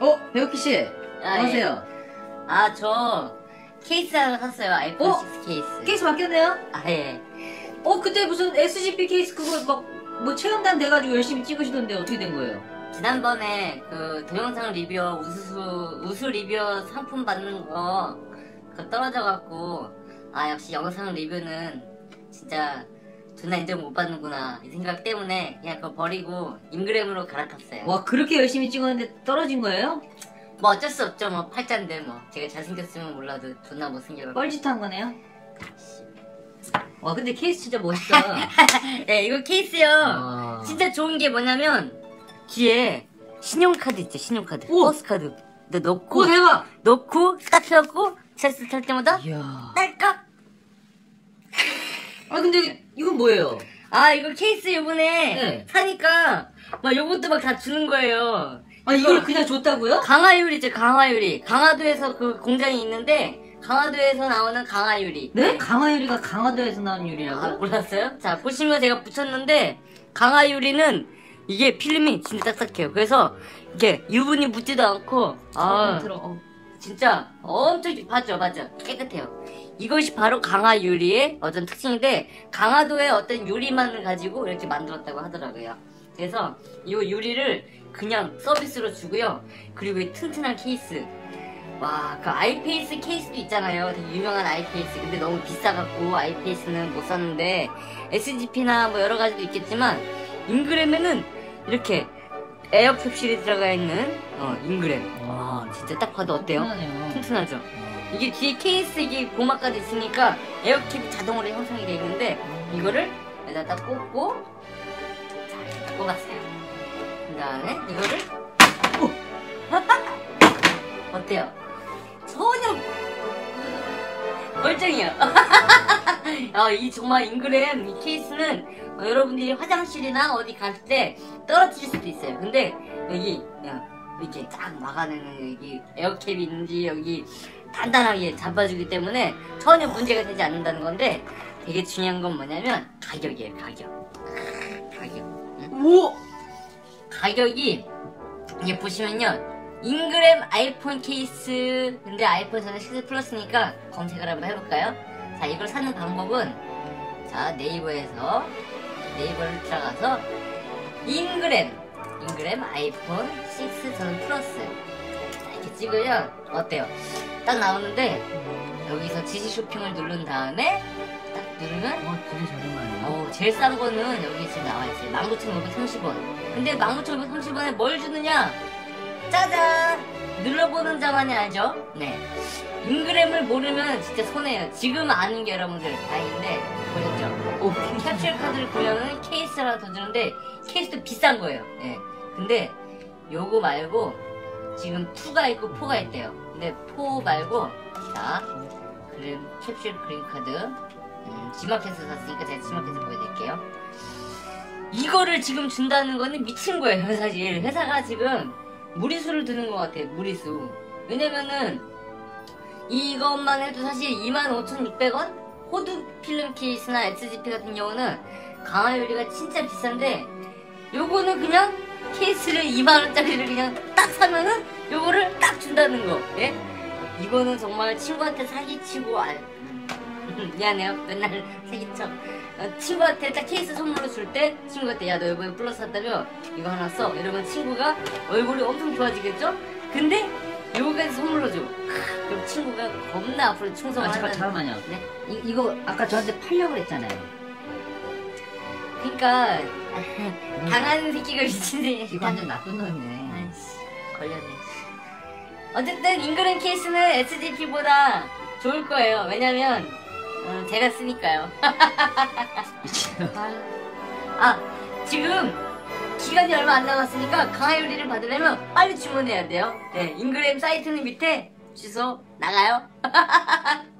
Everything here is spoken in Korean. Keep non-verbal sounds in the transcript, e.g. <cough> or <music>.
어, 배우키 씨. 아, 안녕하세요. 아, 저 케이스 하나 샀어요. 아이폰 어? 6 케이스. 케이스 바뀌었네요? 아, 예. 어, 그때 무슨 SGP 케이스 그거 막, 뭐 체험단 돼가지고 열심히 찍으시던데 어떻게 된 거예요? 지난번에 그 동영상 리뷰어 우수, 우수 리뷰어 상품 받는 거 그거 떨어져갖고 아, 역시 영상 리뷰는 진짜 존나 인정 못 받는구나. 이 생각 때문에 그냥 그거 버리고 인그램으로 갈아탔어요. 와, 그렇게 열심히 찍었는데 떨어진 거예요? 뭐 어쩔 수 없죠. 뭐 팔자인데 뭐. 제가 잘생겼으면 몰라도 존나 못생겨갖고. 뻘짓한 거네요? 와, 근데 케이스 진짜 멋있다. <laughs> 네, 이거 케이스요. 와. 진짜 좋은 게 뭐냐면 뒤에 신용카드 있죠 신용카드 오! 버스카드 근데 넣고 오, 대박! 넣고 딱 펴갖고 찰스 탈 때마다 이야. 딸깍 아, 근데 이건 뭐예요? 아 이거 케이스 요번에 네. 사니까 막 요것도 막 다 주는 거예요 아, 이걸 그냥 줬다고요? 강화유리죠 강화유리 강화도에서 그 공장이 있는데 강화도에서 나오는 강화유리 네? 강화유리가 강화도에서 나온 유리라고요? 아 몰랐어요? 자 보시면 제가 붙였는데 강화유리는 이게 필름이 진짜 딱딱해요 그래서 이게 유분이 묻지도 않고 아 들어. 어. 진짜 엄청 맞죠 맞죠 깨끗해요 이것이 바로 강화 유리의 어떤 특징인데 강화도의 어떤 유리만을 가지고 이렇게 만들었다고 하더라고요 그래서 이 유리를 그냥 서비스로 주고요 그리고 이 튼튼한 케이스 와 그 아이페이스 케이스도 있잖아요 되게 유명한 아이페이스 근데 너무 비싸갖고 아이페이스는 못 샀는데 SGP나 뭐 여러 가지도 있겠지만 인그램에는 이렇게 에어 캡슐이 들어가 있는 어, 인그램 와 진짜 딱 봐도 어때요? 튼튼하네요. 튼튼하죠. 이게 뒤에 케이스 이게 고마까지 있으니까 에어캡이 자동으로 형성이 되어 있는데 이거를 여기다 딱 꽂고 자 꽂았어요. 그 다음에 이거를 오! <laughs> 어때요? 전혀 멀쩡해요. <laughs> 아, 이 정말 인그램 이 케이스는 어, 여러분들이 화장실이나 어디 갈때 떨어뜨릴 수도 있어요. 근데 여기 그냥 이렇게 딱 막아내는 여기 에어캡이 있는지 여기 단단하게 잡아주기 때문에 전혀 문제가 되지 않는다는 건데 되게 중요한 건 뭐냐면 가격이에요. 가격. 가격. 응? 오! 가격이 이게 보시면요 인그램 아이폰 케이스 근데 아이폰 저는 6 플러스니까 검색을 한번 해볼까요? 자 이걸 사는 방법은 자 네이버에서 네이버를 들어가서 인그램 인그램 아이폰 6 저는 플러스 자, 이렇게 찍으면 어때요? 딱 나오는데 여기서 지시 쇼핑을 누른 다음에 딱 누르면 어, 되게 저렴하네요. 어, 제일 싼 거는 여기 지금 나와 있어요. 19,530원. 근데 19,530원에 뭘 주느냐? 짜잔! 눌러보는 자만이 알죠? 네. 인그램을 모르면 진짜 손해예요. 지금 아는 게 여러분들 다행인데, 보셨죠? 오, 캡슐 카드를 보려면 케이스를 하나 더 주는데, 케이스도 비싼 거예요. 예. 근데, 요거 말고, 지금 2가 있고 4가 있대요. 근데 4 말고, 자, 그램, 캡슐 그린 카드. 음, 지마켓에서 샀으니까 제가 지마켓을 보여드릴게요. 이거를 지금 준다는 거는 미친 거예요, 사실. 회사가 지금 무리수를 두는 것 같아요, 무리수. 왜냐면은, 이것만 해도 사실 25,600원? 호두 필름 케이스나 SGP 같은 경우는 강화유리가 진짜 비싼데, 요거는 그냥 케이스를 2만원짜리를 그냥 딱 사면은 요거를 딱 준다는 거, 예? 이거는 정말 친구한테 사기치고, 알, <laughs> 미안해요. 맨날 사기쳐. 어, 친구한테 딱 케이스 선물로 줄 때 친구한테 야 너 이번에 플러스 샀다며 이거 하나 써. 이러면 친구가 얼굴이 엄청 좋아지겠죠? 근데 요거까지 선물로 줘. 크, 그럼 친구가 겁나 앞으로 충성을 아, 잠깐, 잠깐만요. 네? 이, 이거 아까 저한테 팔려고 그랬잖아요. 그러니까 강한 새끼가 미친 새끼. 이거 완전 나쁜 놈이네. 아이씨 걸렸네. 어쨌든 인그램 케이스는 SGP보다 좋을 거예요. 왜냐면 어, 제가 쓰니까요. 아 지금 기간이 얼마 안 남았으니까 강화요리를 받으려면 빨리 주문해야 돼요. 네, 인그램 사이트는 밑에 주소 나가요. <laughs>